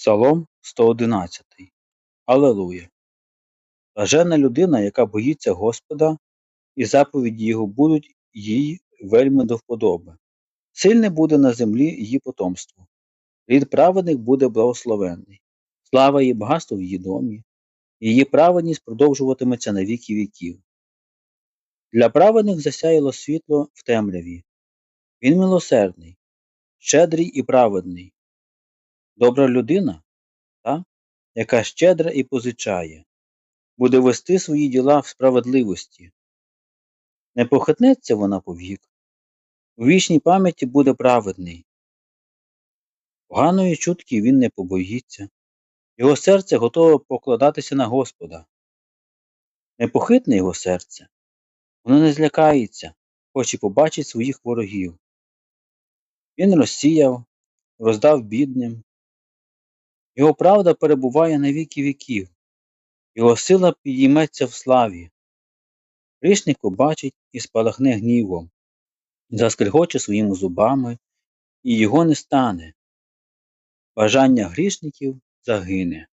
Псалом 111. Алелуя. Блаженна людина, яка боїться Господа, і заповіді Його будуть їй вельми до вподоби. Сильне буде на землі її потомство. Рід праведних буде благословенний. Слава і багатство в її домі, її праведність продовжуватиметься на віки віків. Для праведних засяяло світло в темряві. Він милосердний, щедрий і праведний. Добра людина, та, яка щедра і позичає, буде вести свої діла в справедливості. Не похитнеться вона повік. У вічній пам'яті буде праведний. Поганої чутки він не побоїться, його серце готове покладатися на Господа. Непохитне його серце, воно не злякається, хоч і побачить своїх ворогів. Він розсіяв, роздав бідним. Його правда перебуває на віки віків, його сила підійметься в славі. Грішник побачить і спалахне гнівом, заскригоче своїми зубами, і його не стане. Бажання грішників загине.